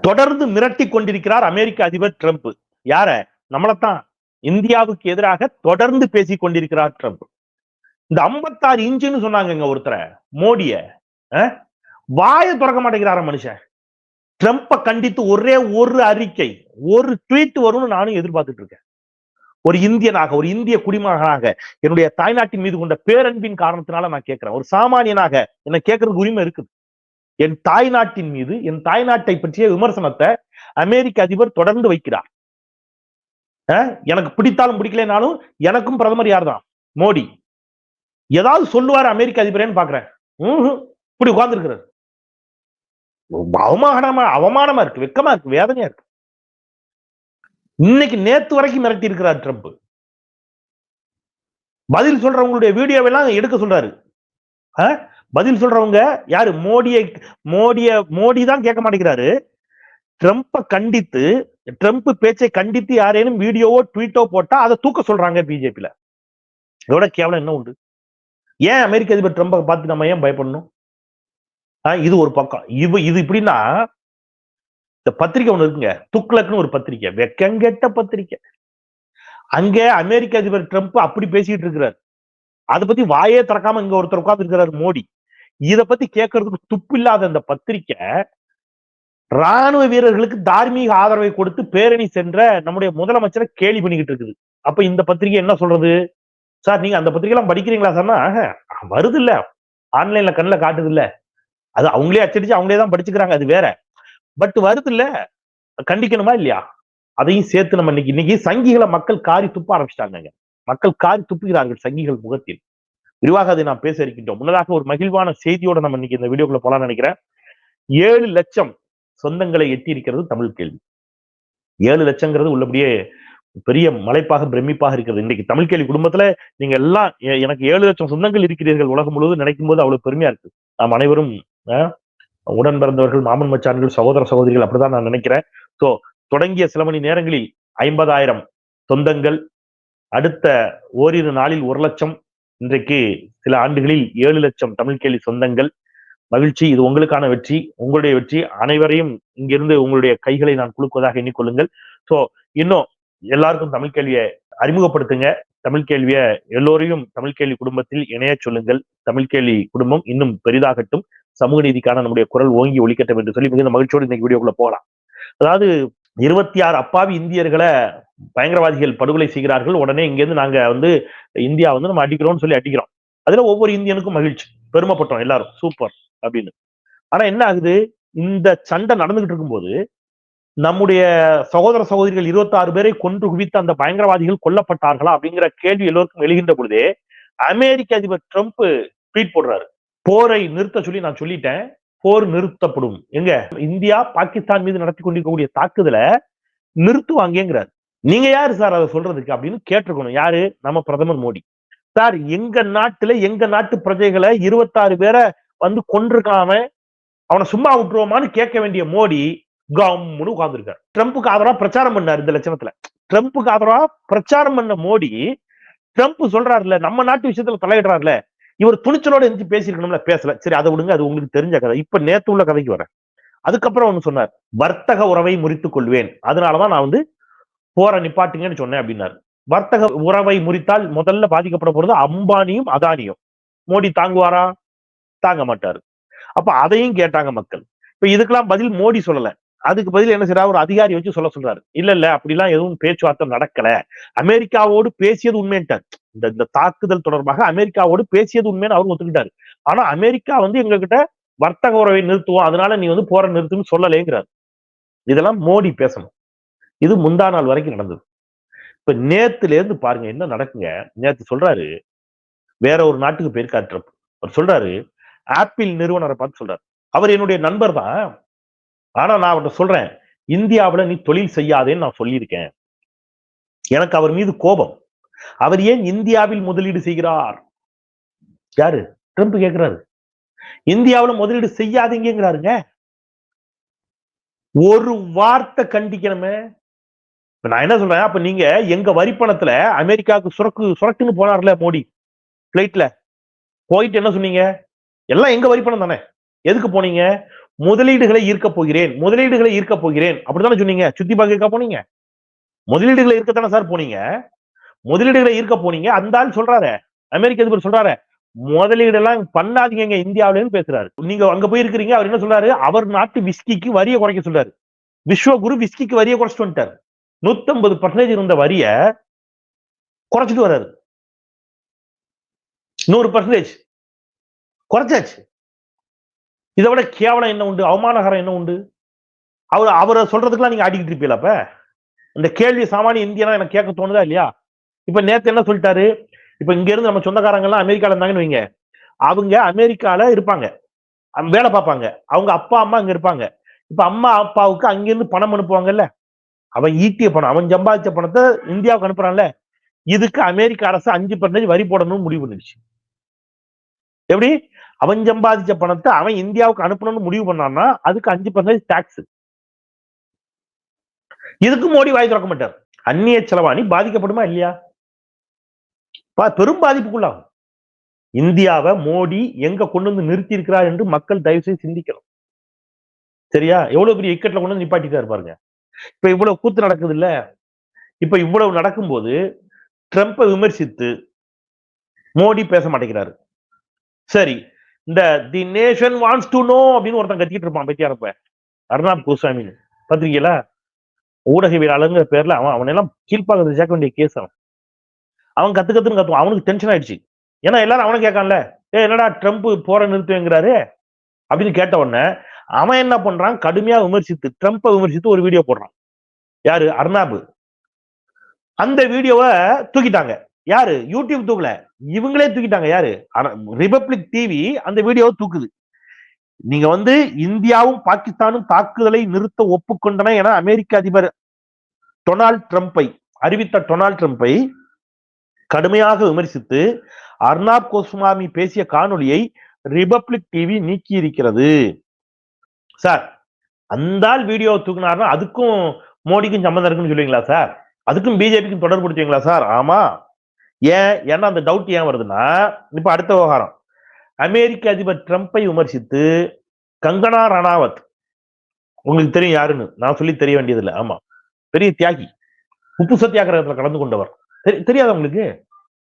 தொடர்ந்து மிரட்டி கொண்டிருக்கிறார் அமெரிக்க அதிபர் ட்ரம்ப். யார? நம்மளைத்தான். இந்தியாவுக்கு எதிராக தொடர்ந்து பேசிக் கொண்டிருக்கிறார் ட்ரம்ப். இந்த 56 இன்ச்சுன்னு சொன்னாங்க ஒருத்தரை. மோடிய. வாய வாயை திறக்க மாட்டேங்கிறார மனுஷன்? ட்ரம்ப்பை கண்டித்து ஒரே ஒரு அறிக்கை ஒரு ட்வீட் வரும்னு நானும் எதிர்பார்த்துட்டு இருக்கேன். ஒரு இந்தியனாக ஒரு இந்திய குடிமகனாக என்னுடைய தாய்நாட்டின் மீது கொண்ட பேரன்பின் காரணத்தினால நான் கேட்கிறேன். ஒரு சாமானியனாக என்ன கேட்கறதுக்கு உரிமை இருக்குது. என் தாய் நாட்டின் மீது என் தாய்நாட்டை பற்றிய விமர்சனத்தை அமெரிக்க அதிபர் தொடர்ந்து வைக்கிறார். எனக்கு பிடித்தாலும் பிடிக்கலனாலும் எனக்கும் பிரதமர் யார் தான் மோடி. ஏதாவது சொல்லுவார் அமெரிக்க அதிபரேன்னு பாக்குறேன். இப்படி உட்கார்ந்துருக்கிறார். அவமானமா அவமானமா இருக்கு வெக்கமா இருக்கு வேதனையா இருக்கு. இன்னைக்கு நேத்து வரைக்கும் மிரட்டி இருக்கிறார் ட்ரம்ப். பதில் சொல்றவங்களுடைய வீடியோவெல்லாம் எடுக்க சொல்றாரு. பதில் சொல்றவங்க யாரு? மோடியை மோடிய மோடி தான் கேட்க மாட்டேங்கிறாரு. ட்ரம்ப்பை கண்டித்து ட்ரம்ப் பேச்சை கண்டித்து யாரேனும் வீடியோவோ ட்வீட்டோ போட்டா அதை தூக்க சொல்றாங்க பிஜேபியில. இதோட கேவலம் என்ன உண்டு? ஏன் அமெரிக்க அதிபர் ட்ரம்பை பார்த்து நம்ம ஏன் பயப்படணும்? ஆஹ் இது ஒரு பக்கம். இது இது இப்படின்னா இந்த பத்திரிக்கை ஒண்ணு இருக்குங்க. துக்ளக்னு ஒரு பத்திரிக்கை. வெக்கங்கெட்ட பத்திரிக்கை. அங்க அமெரிக்க அதிபர் ட்ரம்ப் அப்படி பேசிட்டு இருக்கிறார். அதை பத்தி வாயே திறக்காம இங்க ஒருத்தர் உட்கார்ந்து இருக்கிறார் மோடி. இத பத்தி கேட்கறதுக்கு துப்பில்லாத அந்த பத்திரிக்கை ராணுவ வீரர்களுக்கு தார்மீக ஆதரவை கொடுத்து பேரணி சென்ற நம்முடைய முதலமைச்சரை கேலி பண்ணிக்கிட்டு இருக்குது. அப்ப இந்த பத்திரிகை என்ன சொல்றது? சார் நீங்க அந்த பத்திரிகை எல்லாம் படிக்கிறீங்களா சார்னா வருது இல்ல. ஆன்லைன்ல கண்ணுல காட்டுது இல்ல. அது அவங்களே அச்சடிச்சு அவங்களே தான் படிச்சுக்கிறாங்க அது வேற. பட் வருது இல்ல. கண்டிக்கணுமா இல்லையா? அதையும் சேர்த்து நம்ம இன்னைக்கு இன்னைக்கு சங்கிகளை மக்கள் காரி துப்ப ஆரம்பிச்சிட்டாங்க மக்கள் காரி துப்புகிறார்கள் சங்கிகள் முகத்தில். விரிவாக அதை நாம் பேச இருக்கின்றோம். முன்னதாக ஒரு மகிழ்வான செய்தியோட நம்ம இன்னைக்கு இந்த வீடியோக்குள்ள போலாம்னு நினைக்கிறேன். ஏழு லட்சம் சொந்தங்களை எட்டி இருக்கிறது தமிழ் கேள்வி. ஏழு லட்சங்கிறது உள்ளபடியே பெரிய மலைப்பாக பிரமிப்பாக இருக்கிறது. இன்னைக்கு தமிழ் கேள்வி குடும்பத்துல நீங்க எல்லாம் எனக்கு ஏழு லட்சம் சொந்தங்கள் இருக்கிறீர்கள் உலகம் முழுவதும் நினைக்கும் போது அவ்வளவு பெருமையா இருக்கு. நாம் அனைவரும் உடன் பிறந்தவர்கள் மாமன் மச்சான்கள் சகோதர சகோதரிகள் அப்படிதான் நான் நினைக்கிறேன். ஸோ தொடங்கிய சில மணி நேரங்களில் ஐம்பதாயிரம் சொந்தங்கள் அடுத்த ஓரிரு நாளில் ஒரு லட்சம் இன்றைக்கு சில ஆண்டுகளில் ஏழு லட்சம் தமிழ் கேள்வி சொந்தங்கள். மகிழ்ச்சி இது உங்களுக்கான வெற்றி உங்களுடைய வெற்றி. அனைவரையும் இங்கிருந்து உங்களுடைய கைகளை நான் குலுக்குவதாக எண்ணிக்கொள்ளுங்கள். சோ இன்னும் எல்லாருக்கும் தமிழ் கேள்வியை அறிமுகப்படுத்துங்க. தமிழ் கேள்வியை எல்லோரையும் தமிழ் கேள்வி குடும்பத்தில் இணைய சொல்லுங்கள். தமிழ் கேள்வி குடும்பம் இன்னும் பெரிதாகட்டும். சமூக நீதிக்கான நம்முடைய குரல் ஓங்கி ஒழிக்கட்டும் என்று சொல்லி மிகுந்த மகிழ்ச்சியோடு இன்னைக்கு வீடியோக்குள்ள போகலாம். அதாவது இருபத்தி ஆறு அப்பாவி இந்தியர்களை பயங்கரவாதிகள் படுகொலை செய்கிறார்கள். உடனே இங்கேருந்து நாங்க வந்து இந்தியா வந்து நம்ம அடிக்கிறோம்னு சொல்லி அடிக்கிறோம். அதுல ஒவ்வொரு இந்தியனுக்கும் மகிழ்ச்சி. பெருமைப்பட்டோம் எல்லாரும். சூப்பர் அப்படின்னு. ஆனா என்ன ஆகுது? இந்த சண்டை நடந்துகிட்டு இருக்கும்போது நம்முடைய சகோதர சகோதரிகள் 26 பேரை கொன்று குவித்த அந்த பயங்கரவாதிகள் கொல்லப்பட்டார்களா அப்படிங்கிற கேள்வி எல்லோருக்கும் எழுகின்ற பொழுதே அமெரிக்க அதிபர் ட்ரம்ப் ட்வீட் போடுறாரு. போரை நிறுத்த சொல்லி நான் சொல்லிட்டேன். போர் நிறுத்தப்படும். எங்க? இந்தியா பாகிஸ்தான் மீது நடத்தி கொண்டிருக்கக்கூடிய தாக்குதல நிறுத்துவாங்கிறார் நீங்க யாரு சார் அதை சொல்றதுக்கு அப்படின்னு கேட்டிருக்கணும். யாரு? நம்ம பிரதமர் மோடி. சார் எங்க நாட்டுல எங்க நாட்டு பிரஜைகளை 26 பேரை வந்து கொண்டிருக்காம அவனை. சும்மா விட்டுருவோமான்னு கேட்க வேண்டிய மோடி கம்னு உட்கார்ந்துருக்காரு. ட்ரம்ப்புக்கு ஆதரவா பிரச்சாரம் பண்ணாரு இந்த லட்சணத்துல. ட்ரம்ப்புக்கு ஆதரவா பிரச்சாரம் பண்ண மோடி ட்ரம்ப் சொல்றாருல நம்ம நாட்டு விஷயத்துல தலையிடுறாருல இவர் துணிச்சலோட எந்திரிச்சு பேசியிருக்கணும்ல பேசல. சரி அதை விடுங்க அது உங்களுக்கு தெரிஞ்ச கதை. இப்ப நேத்து உள்ள கதைக்கு வரேன். அதுக்கப்புறம் ஒண்ணு சொன்னார் வர்த்தக உறவை முறித்துக் கொள்வேன். அதனாலதான் நான் வந்து போற நிப்பாட்டுங்கன்னு சொன்னேன் அப்படின்னாரு. வர்த்தக உறவை முறித்தால் முதல்ல பாதிக்கப்பட போறது அம்பானியும் அதானியும். மோடி தாங்குவாரா? தாங்க மாட்டாரு. அப்ப அதையும் கேட்டாங்க மக்கள். இப்ப இதுக்கெல்லாம் பதில் மோடி சொல்லல. அதுக்கு பதில் என்ன செய்யறாரு ஒரு அதிகாரி வச்சு சொல்ல சொல்றாரு. இல்ல இல்ல அப்படிலாம் எதுவும் பேச்சுவார்த்தை நடக்கல. அமெரிக்காவோடு பேசியது உண்மைன்ட்டார். இந்த இந்த தாக்குதல் தொடர்பாக அமெரிக்காவோடு பேசியது உண்மைன்னு அவரும் ஒத்துக்கிட்டாரு. ஆனா அமெரிக்கா வந்து எங்ககிட்ட வர்த்தக உறவை நிறுத்துவோம் அதனால நீ வந்து போற நிறுத்துன்னு சொல்லலேங்கிறாரு. இதெல்லாம் மோடி பேசணும். இது முந்தா நாள் வரைக்கும் நடந்தது. இப்ப நேத்துல இருந்து பாருங்க என்ன நடக்குங்க? நேத்து சொல்றாரு வேற ஒரு நாட்டுக்கு போயிருக்காரு ட்ரம்ப். அவர் சொல்றாரு ஆப்பிள் நிறுவனரை பார்த்து சொல்றாரு. அவர் என்னுடைய நண்பர் தான். ஆனா நான் அவர்கிட்ட சொல்றேன் இந்தியாவுல நீ தொழில் செய்யாதேன்னு நான் சொல்லியிருக்கேன். எனக்கு அவர் மீது கோபம். அவர் ஏன் இந்தியாவில் முதலீடு செய்கிறார்? யாரு? ட்ரம்ப் கேக்குறாரு. இந்தியாவுல முதலீடு செய்யாதீங்கிறாருங்க ஒரு வார்த்தை கண்டிக்கணுமே. இப்ப நான் என்ன சொல்றேன்? அப்ப நீங்க எங்க வரிப்பணத்துல அமெரிக்காவுக்கு சுரக்கு சுரக்குன்னு போனார்ல மோடி பிளைட்ல போயிட்டு என்ன சொன்னீங்க? எல்லாம் எங்க வரிப்பணம் தானே? எதுக்கு போனீங்க? முதலீடுகளை ஈர்க்க போகிறேன் முதலீடுகளை ஈர்க்க போகிறேன். அப்படித்தானே சொன்னீங்க? சுத்தி பார்க்க போனீங்க? முதலீடுகளை ஈர்க்கத்தானே சார் போனீங்க? முதலீடுகளை ஈர்க்க போனீங்க. அந்த ஆள் சொல்றாரு. அமெரிக்க அதிபர் சொல்றாரு. முதலீடு எல்லாம் பண்ணாதீங்க இந்தியாவிலன்னு பேசுறாரு. நீங்க அங்க போயிருக்கிறீங்க அவர் என்ன சொல்றாரு? அவர் நாட்டு விஸ்கிக்கு வரியை குறைக்க சொல்றாரு. விஸ்வகுரு விஸ்கிக்கு வரியை குறைச்சிட்டு வந்துட்டார். நூத்தம்பது பர்சன்டேஜ் இருந்த வரிய குறைச்சிட்டு வர்றாரு. நூறு பர்சன்டேஜ் குறைச்சாச்சு. இதை விட கேவலம் என்ன உண்டு? அவமானகரம் என்ன உண்டு? அவர் அவரை சொல்றதுக்கெல்லாம் நீங்க ஆடிக்கிட்டு இருப்பீங்களா அப்ப? இந்த கேள்வி சாமானிய இந்தியனா எனக்கு கேட்க தோணுதா இல்லையா? இப்ப நேத்து என்ன சொல்லிட்டாரு? இப்ப இங்க இருந்து நம்ம சொந்தக்காரங்க எல்லாம் அமெரிக்கால இருந்தாங்கன்னு வைங்க. அவங்க அமெரிக்கால இருப்பாங்க. வேலை பார்ப்பாங்க. அவங்க அப்பா அம்மா அங்க இருப்பாங்க. இப்ப அம்மா அப்பாவுக்கு அங்கிருந்து பணம் அனுப்புவாங்கல்ல? அவன் ஈட்டிய பணம் அவன் சம்பாதிச்ச பணத்தை இந்தியாவுக்கு அனுப்புறான்ல? இதுக்கு அமெரிக்க அரசு அஞ்சு பர்சன்டேஜ் வரி போடணும்னு முடிவு பண்ணிடுச்சு. எப்படி? அவன் சம்பாதிச்ச பணத்தை அவன் இந்தியாவுக்கு அனுப்பணும்னு முடிவு பண்ணான்னா அதுக்கு அஞ்சு பர்சன்டேஜ் டாக்ஸ் இதுக்கு மோடி வாய் திறக்க மாட்டார். அந்நிய செலவாணி பாதிக்கப்படுமா இல்லையா? பா- பெரும் பாதிப்புக்குள்ளாகும். இந்தியாவை மோடி எங்க கொண்டு வந்து நிறுத்தி இருக்கிறார் என்று மக்கள் தயவு செய்து சிந்திக்கணும். சரியா? எவ்வளவு பெரிய இக்கட்ல கொண்டு வந்து நிப்பாட்டிட்டாரு பாருங்க. இப்ப இவ்வளவு கூத்து நடக்குது இல்ல? இப்ப இவ்வளவு நடக்கும்போது ட்ரம்ப்பை விமர்சித்து மோடி பேச மாட்டேங்கிறாரு. சரி இந்த the nation wants to know அப்படின்னு ஒருத்தன் கத்திக்கிட்டு இருப்பான் பத்தியாரப்ப. அர்ணாப் கோஸ்வாமின்னு பாத்திருக்கீங்களா? ஊடகவியலாளருங்கிற பேர்ல அவன் அவனெல்லாம் கீழ்ப்பாக்கிறது சேர்க்க வேண்டிய கேஸ் அவன். அவன் கத்து கத்துன்னு கத்துவான். அவனுக்கு டென்ஷன் ஆயிடுச்சு. ஏன்னா எல்லாரும் அவனை கேட்கான்ல. ஏ என்னடா ட்ரம்ப் போற நிறுத்துவேங்கிறாரு? அப்படின்னு கேட்ட உடனே அவன் என்ன பண்றான்? கடுமையா விமர்சித்து ட்ரம்ப்பை விமர்சித்து ஒரு வீடியோ போடுறான். யாரு? அர்ணாபு அந்த வீடியோவை தூக்கிட்டாங்க. யாரு? யூடியூப் தூக்கல. இவங்களே தூக்கிட்டாங்க. யாரு? ரிபப்ளிக் டிவி அந்த வீடியோவை தூக்குது. நீங்க வந்து இந்தியாவும் பாகிஸ்தானும் தாக்குதலை நிறுத்த ஒப்புக்கொண்டன என அமெரிக்க அதிபர் டொனால்ட் ட்ரம்ப்பை அறிவித்த டொனால்ட் ட்ரம்ப்பை கடுமையாக விமர்சித்து அர்னாப் கோஸ்வாமி பேசிய காணொலியை ரிபப்ளிக் டிவி நீக்கி இருக்கிறது சார் அந்த வீடியோ தூக்குனாருன்னா அதுக்கும் மோடிக்கும் சம்மந்தம் இருக்குன்னு சொல்லுவீங்களா சார்? அதுக்கும் பிஜேபிக்கும் தொடர்புடுத்துவீங்களா சார்? ஆமா. ஏன்? ஏன்னா அந்த டவுட் ஏன் வருதுன்னா இப்போ அடுத்த விவகாரம். அமெரிக்க அதிபர் ட்ரம்ப்பை விமர்சித்து கங்கனா ரணாவத் உங்களுக்கு தெரியும் யாருன்னு? நான் சொல்லி தெரிய வேண்டியதில்லை. ஆமா. பெரிய தியாகி. உப்பு சத்தியாகிரகத்துல கலந்து கொண்டவர். தெரி- தெரியாதா உங்களுக்கு?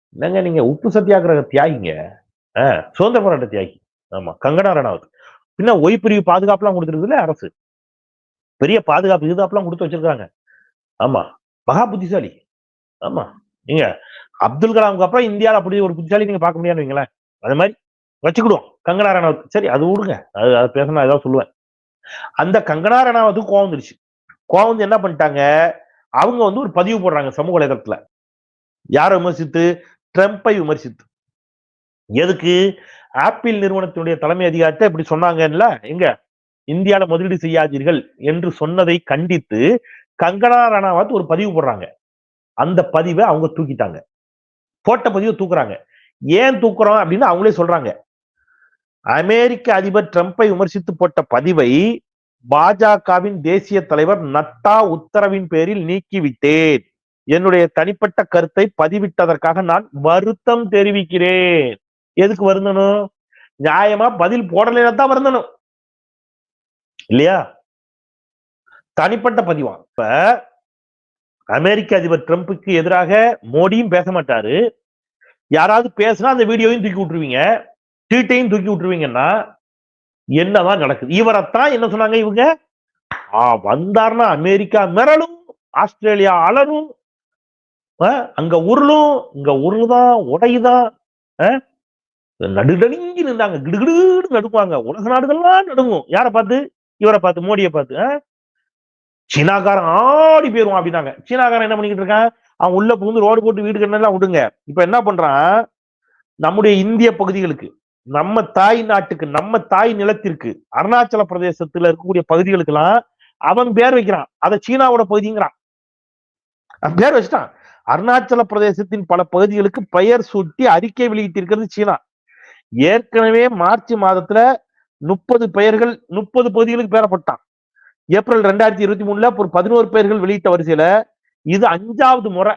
என்னங்க நீங்க உப்பு சத்தியாகிரக தியாகிங்க? ஆ சுதந்திர போராட்ட தியாகி. ஆமா கங்கனா ரணாவத். பின்ன ஒய் பிரிவு பாதுகாப்புலாம் கொடுத்துருக்குல்ல அரசு? பெரிய பாதுகாப்பு இதுதாப்புலாம் கொடுத்து வச்சிருக்காங்க. ஆமா மகா புத்திசாலி. ஆமா. நீங்க அப்துல் கலாமுக்கு அப்புறம் இந்தியாவில் அப்படி ஒரு புத்திசாலி நீங்க பார்க்க முடியாதுன்னு வைங்களேன். அது மாதிரி வச்சுக்கிடுவோம். கங்கனா ரணாவத் சரி அது விடுங்க. அது அதை பேச ஏதாவது சொல்லுவேன். அந்த கங்கனா ரணாவது கோவம் வந்துருச்சு. கோவம் வந்து என்ன பண்ணிட்டாங்க? அவங்க வந்து ஒரு பதிவு போடுறாங்க சமூக வலைதளத்துல. யாரை விமர்சித்து? ட்ரம்ப்பை விமர்சித்து. எதுக்கு? ஆப்பிள் நிறுவனத்தினுடைய தலைமை அதிகாரத்தை இப்படி சொன்னாங்கல்ல எங்க? இந்தியாவில் முதலீடு செய்யாதீர்கள் என்று சொன்னதை கண்டித்து கங்கனா ரணாவத் ஒரு பதிவு போடுறாங்க. அந்த பதிவை அவங்க தூக்கிட்டாங்க. போட்ட பதிவை தூக்குறாங்க. ஏன் தூக்குறோம் அப்படின்னு அவங்களே சொல்றாங்க. அமெரிக்க அதிபர் ட்ரம்ப்பை விமர்சித்து போட்ட பதிவை பாஜகவின் தேசிய தலைவர் நட்டா உத்தரவின் பேரில் நீக்கிவிட்டேன். என்னுடைய தனிப்பட்ட கருத்தை பதிவிட்டதற்காக நான் வருத்தம் தெரிவிக்கிறேன். எதுக்கு வருந்தணும்? நியாயமா பதில் போடலைன்னா தான் வருந்தணும். இல்லையா? தனிப்பட்ட பதிவா. இப்ப அமெரிக்க அதிபர் ட்ரம்ப்புக்கு எதிராக மோடியும் பேச மாட்டாரு. யாராவது பேசினா அந்த வீடியோவையும் தூக்கி விட்டுருவீங்க ட்வீட்டையும் தூக்கி விட்டுருவீங்கன்னா என்னதான் நடக்குது? இவரைத்தான் என்ன சொன்னாங்க இவங்க? ஆ வந்தார்னா அமெரிக்கா மிரளும் ஆஸ்திரேலியா அலரும் அங்க உருளும் இங்க உருளுதான் உடையுதான் ஆ, நடுநடுங்கி நின்றாங்க கிடுகிடுன்னு நடுங்குவாங்க. உலக நாடுகள்லாம் நடுங்கும். யாரை பார்த்து? இவரை பார்த்து மோடியை பார்த்து சீனாக்காரன் ஆடி போயிருவான் அப்படின்னாங்க. சீனாக்காரன் என்ன பண்ணிக்கிட்டு இருக்கான்? அவன் உள்ள புகுந்து ரோடு போட்டு வீடு கண்ணெல்லாம் விடுங்க இப்ப என்ன பண்றான்? நம்முடைய இந்திய பகுதிகளுக்கு நம்ம தாய் நாட்டுக்கு நம்ம தாய் நிலத்திற்கு அருணாச்சல பிரதேசத்துல இருக்கக்கூடிய பகுதிகளுக்கெல்லாம் அவன் பேர் வைக்கிறான். அதை சீனாவோட பகுதிங்கிறான். பேர் வச்சுட்டான். அருணாச்சல பிரதேசத்தின் பல பகுதிகளுக்கு பெயர் சூட்டி அறிக்கை வெளியிட்டிருக்கிறது சீனா. ஏற்கனவே மார்ச் மாதத்துல முப்பது பெயர்கள் முப்பது பகுதிகளுக்கு பேரப்பட்டான். ஏப்ரல் ரெண்டாயிரத்தி இருபத்தி மூணுல ஒரு பதினோரு பேர்கள் வெளியிட்ட வரிசையில இது அஞ்சாவது முறை.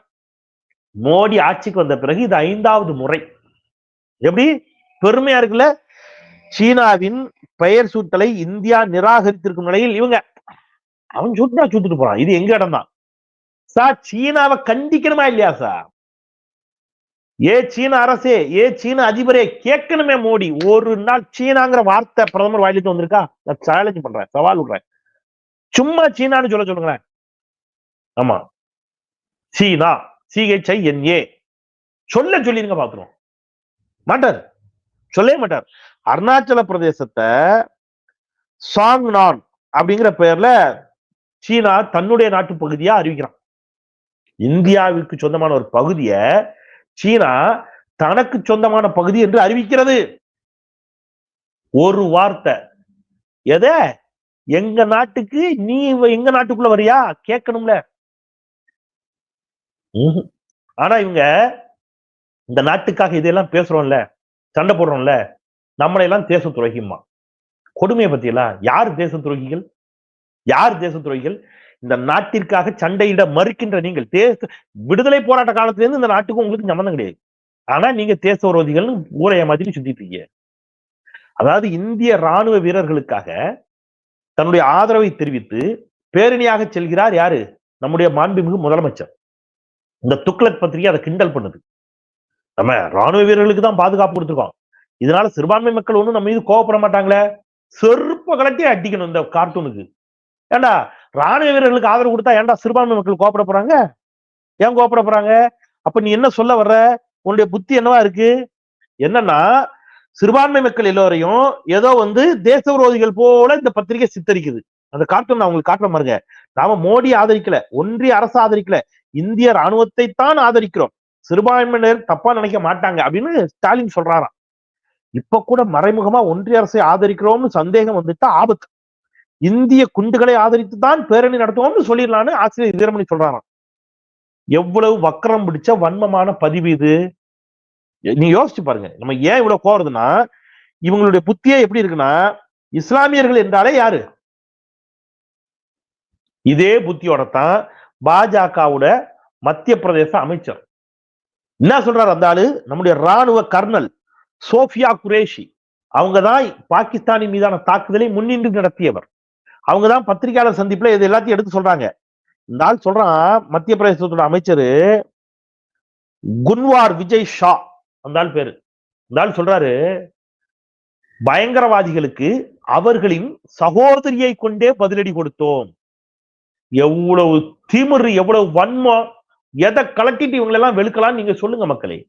மோடி ஆட்சிக்கு வந்த பிறகு இது ஐந்தாவது முறை. எப்படி? பெருமையா இருக்குல்ல? சீனாவின் பெயர் சூட்டலை இந்தியா நிராகரித்திருக்கும் நிலையில் இவங்க அவன் சுட்டா சுட்டுட்டு போறான். இது எங்க இடம் தான் சார் சீனாவை கண்டிக்கணுமா இல்லையா சார் ஏ சீன அரசே ஏ சீன அதிபரே கேட்கணுமே மோடி. ஒரு நாள் சீனாங்கிற வார்த்தை பிரதமர் வாயிலிட்டு வந்திருக்கா? நான் சேலஞ்ச் பண்றேன் சவால் விடுறேன். சும்மா சீனான்னு சொல்ல சொல்லுங்களேன். ஆமா. சீனா. சிஹெச்ஐ என்ஏ சொல்ல சொல்லிருங்க பாத்துருவோம். மாட்டார். சொல்லவே மாட்டார். அருணாச்சல பிரதேசத்தை சாங்னான் அப்படிங்கிற பெயர்ல சீனா தன்னுடைய நாட்டு பகுதியா அறிவிக்கிறான். இந்தியாவிற்கு சொந்தமான ஒரு பகுதியை சீனா தனக்கு சொந்தமான பகுதி என்று அறிவிக்கிறது. ஒரு வார்த்தை. எதை? எங்க நாட்டுக்கு நீ எங்க நாட்டுக்குள்ள வரியா? கேட்கணும்ல. ஆனா இவங்க இந்த நாட்டுக்காக இதெல்லாம் பேசுறோம்ல சண்டை போடுறோம்ல நம்மளை எல்லாம் தேச துரோகிமா கொடுமையை பத்தியெல்லாம் யார் தேச துரோகிகள்? யார் தேச துரோகிகள்? இந்த நாட்டிற்காக சண்டையிட மறுக்கின்ற நீங்கள் தேச விடுதலை போராட்ட காலத்துல இருந்து இந்த நாட்டுக்கு உங்களுக்கு சம்பந்தம் கிடையாது. ஆனா நீங்க தேச விரோதிகள்னு ஊரைய மாதிரி சுத்திட்டு இருக்கீங்க. அதாவது இந்திய ராணுவ வீரர்களுக்காக தன்னுடைய ஆதரவை தெரிவித்து பேரணியாக செல்கிறார் யாரு? நம்முடைய மாண்புமிகு முதலமைச்சர். இந்த துக்ளக் பத்திரிகை அதை கிண்டல் பண்ணுது. நம்ம ராணுவ வீரர்களுக்கு தான் பாதுகாப்பு கொடுத்துருக்கோம். இதனால சிறுபான்மை மக்கள் ஒன்றும் நம்ம மீது கோவப்பட மாட்டாங்களே? செருப்ப கலட்டி அடிக்கணும் இந்த கார்ட்டூனுக்கு. ஏண்டா? ராணுவ வீரர்களுக்கு ஆதரவு கொடுத்தா ஏன்டா சிறுபான்மை மக்கள் கோப்பட போறாங்க? ஏன் கோப்பட போறாங்க? அப்ப நீ என்ன சொல்ல வர்ற? உன்னுடைய புத்தி என்னவா இருக்கு? என்னன்னா சிறுபான்மை மக்கள் எல்லோரையும் ஏதோ வந்து தேச விரோதிகள் போல இந்த பத்திரிகை சித்தரிக்குது. அந்த கார்ட்டூன் நான் உங்களுக்கு காட்டுற பாருங்க. நாம மோடி ஆதரிக்கல ஒன்றிய அரசு ஆதரிக்கல இந்திய ராணுவத்தை தான் ஆதரிக்கிறோம். சிறுபான்மையினர் தப்பா நினைக்க மாட்டாங்க அப்படின்னு ஸ்டாலின் சொல்றாராம். இப்ப கூட மறைமுகமா ஒன்றிய அரசை ஆதரிக்கிறோம்னு சந்தேகம் வந்துட்டா ஆபத்து. இந்திய குண்டுகளை ஆதரித்து தான் பேரணி நடத்துவோம்னு சொல்லிடலான்னு ஆசிரியர் வீரமணி சொல்றாராம். எவ்வளவு வக்கரம் பிடிச்ச வன்மமான பதிவு இது? நீ யோசிச்சு பாருங்க. நம்ம ஏன் இவ்வளவு கோருதுன்னா இவங்களுடைய புத்தியே எப்படி இருக்குன்னா இஸ்லாமியர்கள் என்றாலே யாரு? இதே புத்தியோட தான் பாஜகவோட மத்திய பிரதேச அமைச்சர். என்ன சொல்றாரு அந்த ஆளு? நம்முடைய ராணுவ கர்னல் சோஃபியா குரேஷி. அவங்கதான் பாகிஸ்தானின் மீதான தாக்குதலை முன்னின்று நடத்தியவர். அவங்கதான் பத்திரிகையாளர் சந்திப்புல இது எல்லாத்தையும் எடுத்து சொல்றாங்க. இந்த ஆள் சொல்றான் மத்திய பிரதேசத்தோட அமைச்சர் குன்வார் விஜய் ஷா. அந்த ஆள் பேரு. அந்த ஆள் சொல்றாரு பயங்கரவாதிகளுக்கு அவர்களின் சகோதரியை கொண்டே பதிலடி கொடுத்தோம். எவ்வளவு திமிரு எவ்வளவு வன்மம் எதை கலட்டிட்டு இவங்களெல்லாம் வெளுக்கலாம் நீங்க சொல்லுங்க மக்களே.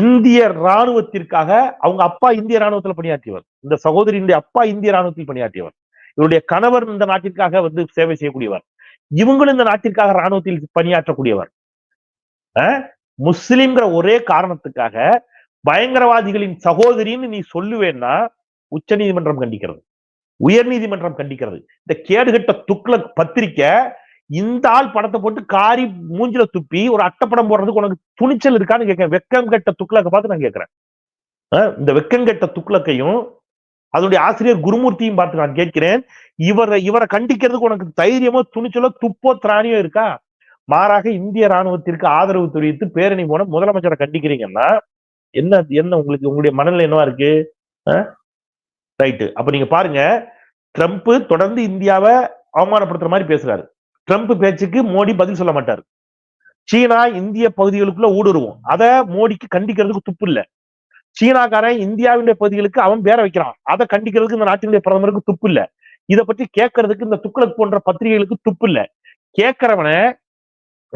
இந்திய ராணுவத்திற்காக அவங்க அப்பா இந்திய ராணுவத்தில் பணியாற்றியவர். இந்த சகோதரியினுடைய அப்பா இந்திய ராணுவத்தில் பணியாற்றியவர். இவருடைய கணவர் இந்த நாட்டிற்காக வந்து சேவை செய்யக்கூடியவர். இவங்களும் இந்த நாட்டிற்காக ராணுவத்தில் பணியாற்றக்கூடியவர். முஸ்லிம்ங்கிற ஒரே காரணத்துக்காக பயங்கரவாதிகளின் சகோதரின்னு நீ சொல்லுவேன்னா உச்ச நீதிமன்றம் கண்டிக்கிறது. உயர் நீதிமன்றம் கண்டிக்கிறது. இந்த கேடுகட்ட துக்ளக் பத்திரிக்கை இந்த ஆள் படத்தை போட்டு காரி மூஞ்சில துப்பி ஒரு அட்டப்படம் போடுறதுக்கு உனக்கு துணிச்சல் இருக்கான்னு கேட்கிறேன். வெக்கம் கெட்ட துக்ளக்கை பார்த்து நான் கேட்கிறேன். இந்த வெக்கம் கெட்ட துக்ளக்கையும் அதனுடைய ஆசிரியர் குருமூர்த்தியும் பார்த்து நான் கேட்கிறேன். இவரை இவரை கண்டிக்கிறதுக்கு உனக்கு தைரியமோ துணிச்சலோ துப்போ திராணியோ இருக்கா? மாறாக இந்திய ராணுவத்திற்கு ஆதரவு தெரிவித்து பேரணி போன முதலமைச்சரை கண்டிக்கிறீங்கன்னா என்ன என்ன உங்களுக்கு உங்களுடைய மனநிலை என்னவா இருக்கு? ரைட்டு. அப்ப நீங்க பாருங்க ட்ரம்ப் தொடர்ந்து இந்தியாவை அவமானப்படுத்துற மாதிரி பேசுறாரு. ட்ரம்ப் பேச்சுக்கு மோடி பதில் சொல்ல மாட்டாரு. சீனா இந்திய பகுதிகளுக்குள்ள ஊடுருவோம். அதை மோடிக்கு கண்டிக்கிறதுக்கு துப்பு இல்ல. சீனாக்காரன் இந்தியாவினுடைய பகுதிகளுக்கு அவன் பேர வைக்கிறான். அதை கண்டிக்கிறதுக்கு இந்த நாட்டினுடைய பிரதமருக்கு துப்பு இல்ல. இதை பற்றி கேட்கறதுக்கு இந்த துக்ளக் போன்ற பத்திரிகைகளுக்கு துப்பு இல்ல. கேட்கிறவனை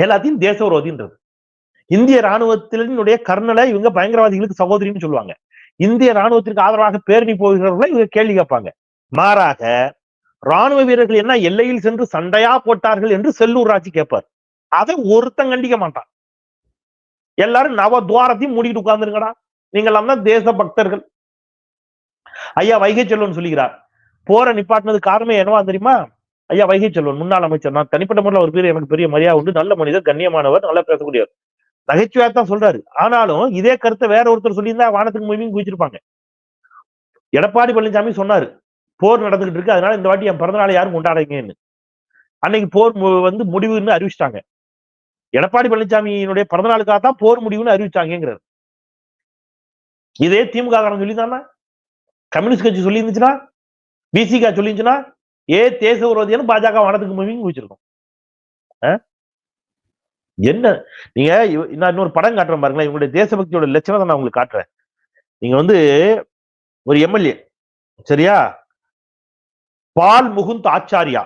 எல்லாத்தையும் தேச விரோதின்றது இந்திய ராணுவத்தினுடைய கர்னலை இவங்க பயங்கரவாதிகளுக்கு சகோதரின்னு சொல்லுவாங்க. இந்திய ராணுவத்திற்கு ஆதரவாக பேரணி போகிறவர்களை இவங்க கேள்வி கேட்பாங்க. மாறாக ராணுவ வீரர்கள் என்ன எல்லையில் சென்று சண்டையா போட்டார்கள் என்று செல்லூர் ராஜி கேட்பார். அதை ஒருத்தன் கண்டிக்க மாட்டான். எல்லாரும் நவ துவாரத்தையும் மூடிட்டு உட்கார்ந்துருங்கடா. நீங்களாம் தான் தேச பக்தர்கள். ஐயா வைகை செல்வன் சொல்லுகிறார் போற நிப்பாட்டினது காரணமே என்னவா தெரியுமா? ஐயா வைகை செல்வன் முன்னாள் அமைச்சர். நான் தனிப்பட்ட முறையில் ஒரு பேர் எனக்கு பெரிய மரியாதை உண்டு. நல்ல மனிதர் கண்ணியமானவர் நல்லா பேசக்கூடியவர். நகைச்சுவையா தான் சொல்றாரு. ஆனாலும் இதே கருத்தை வேற ஒருத்தர் சொல்லியிருந்தா வானத்துக்கு மூவியும் குவிச்சிருப்பாங்க எடப்பாடி பழனிசாமி சொன்னாரு போர் நடந்துகிட்டு இருக்கு அதனால இந்த வாட்டி என் பிறந்தநாளை யாரும் கொண்டாடுங்கன்னு அன்னைக்கு போர் வந்து முடிவுன்னு அறிவிச்சிட்டாங்க. எடப்பாடி பழனிசாமியினுடைய பிறந்தநாளுக்காக தான் போர் முடிவுன்னு அறிவிச்சாங்கிறார் இதே திமுக காரன் சொல்லிதானா கம்யூனிஸ்ட் கட்சி சொல்லி இருந்துச்சுன்னா பிசிகா சொல்லி இருந்துச்சுன்னா ஏ தேச விரோதியான பாஜக வானத்துக்கு மூவிங் குவிச்சிருக்கோம் என்ன? நீங்க நான் இன்னொரு படம் காட்டுறேன் பாருங்களேன். இவங்களுடைய தேசபக்தியோட லட்சணத்தை நான் உங்களுக்கு காட்டுறேன். நீங்க வந்து ஒரு எம்எல்ஏ சரியா? பால் முகுந்த் ஆச்சாரியா.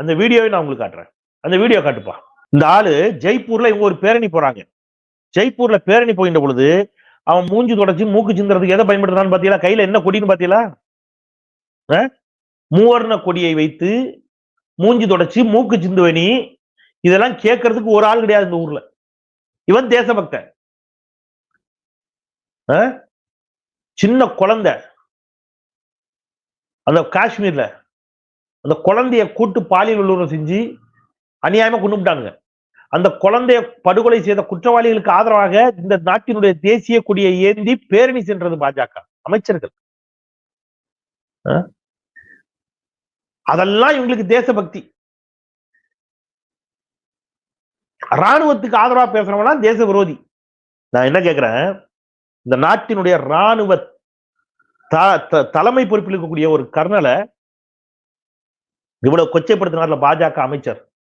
அந்த வீடியோவை நான் உங்களுக்கு காட்டுறேன். அந்த வீடியோ காட்டுப்பா. இந்த ஆளு ஜெய்ப்பூர்ல இவங்க ஒரு பேரணி போறாங்க. ஜெய்ப்பூர்ல பேரணி போகின்ற பொழுது அவன் மூஞ்சி தொடச்சி மூக்கு சிந்துறதுக்கு எதை பயன்படுத்துறான்னு பாத்தீங்களா? கையில என்ன கொடின்னு பாத்தீங்களா? மூவர்ண கொடியை வைத்து மூஞ்சி தொடச்சி மூக்கு சிந்துவனி இதெல்லாம் கேட்கறதுக்கு ஒரு ஆள் கிடையாது இந்த ஊர்ல. இவன் தேசபக்தன். சின்ன குழந்தை. அந்த காஷ்மீர்ல. அந்த குழந்தைய கூட்டு பாலியல் வல்லுறவு செஞ்சு அநியாயமா கொண்டுட்டாங்க அந்த குழந்தைய படுகொலை செய்த குற்றவாளிகளுக்கு ஆதரவாக இந்த நாட்டினுடைய தேசிய கொடியை ஏந்தி பேரணி சென்றது பாஜக அமைச்சர்கள். அதெல்லாம் இவங்களுக்கு தேசபக்தி. ராணுவத்துக்கு ஆதரவா பேசுறவனா தேச விரோதி நான் என்ன கேக்குறேன்? இந்த நாட்டினுடைய ராணுவ த- த- தலைமை பொறுப்பில் இருக்கக்கூடிய ஒரு கர்னலை இவ்வளவு கொச்சைப்படுத்தினார்ல பாஜக அமைச்சர்.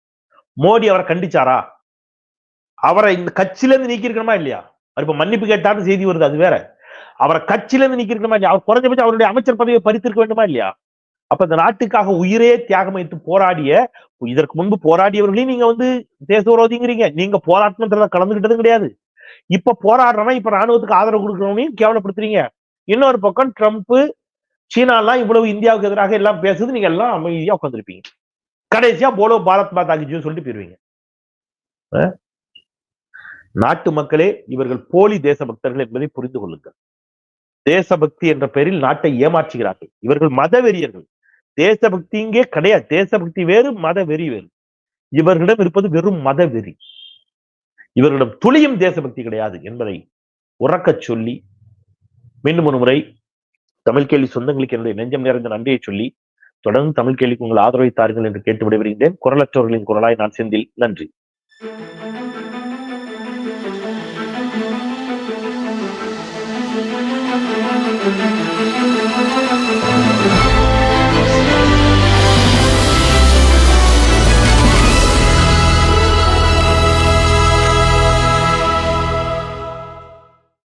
மோடி அவரை கண்டிச்சாரா? அவரை இந்த கட்சியில இருந்து இல்லையா? அவர் இப்ப மன்னிப்பு கேட்டார்னு செய்தி வருது அது வேற. அவரை கட்சியிலேருந்து இருந்து இல்லையா? அவர் குறைஞ்சபட்சம் அவருடைய அமைச்சர் பதவியை பறித்திருக்க வேண்டுமா இல்லையா? அப்ப இந்த நாட்டுக்காக உயிரே தியாகம் வைத்து போராடிய இதற்கு முன்பு போராடியவர்களையும் நீங்க வந்து தேச விரோதிங்கிறீங்க நீங்க போராட்டம்ன்றத கலந்துகிட்டதும் கிடையாது. இப்ப போராடுறவன் இப்ப ராணுவத்துக்கு ஆதரவு கொடுக்கறவனையும் கேவலப்படுத்துறீங்க. இன்னொரு பக்கம் ட்ரம்ப் சீனா எல்லாம் இவ்வளவு இந்தியாவுக்கு எதிராக எல்லாம் பேசுது. நீங்க எல்லாம் அமைதியா உட்காந்துருப்பீங்க கடைசியா போலோ பாரத் மாதா கி சொல்லிட்டு போயிருவீங்க. அஹ்? நாட்டு மக்களே இவர்கள் போலி தேசபக்தர்கள் என்பதை புரிந்து கொள்ளுங்கள். தேசபக்தி என்ற பெயரில் நாட்டை ஏமாற்றுகிறார்கள். இவர்கள் மதவெறியர்கள். தேசபக்தி இங்கே கிடையாது. தேசபக்தி வேறு மதவெறி வேறு. இவர்களிடம் இருப்பது வெறும் மதவெறி. இவர்களிடம் துளியும் தேசபக்தி கிடையாது என்பதை உறக்கச் சொல்லி மீண்டும் ஒரு முறை தமிழ் கேள்வி சொந்தங்களுக்கு என்னுடைய நெஞ்சம் நிறைந்த நன்றியை சொல்லி தொடர்ந்து தமிழ் கேள்விக்கு உங்கள் ஆதரவை தாருங்கள் என்று கேட்டு விடைபெறுகின்றேன். குரலற்றவர்களின் குரலாய் நான் செந்தில். நன்றி.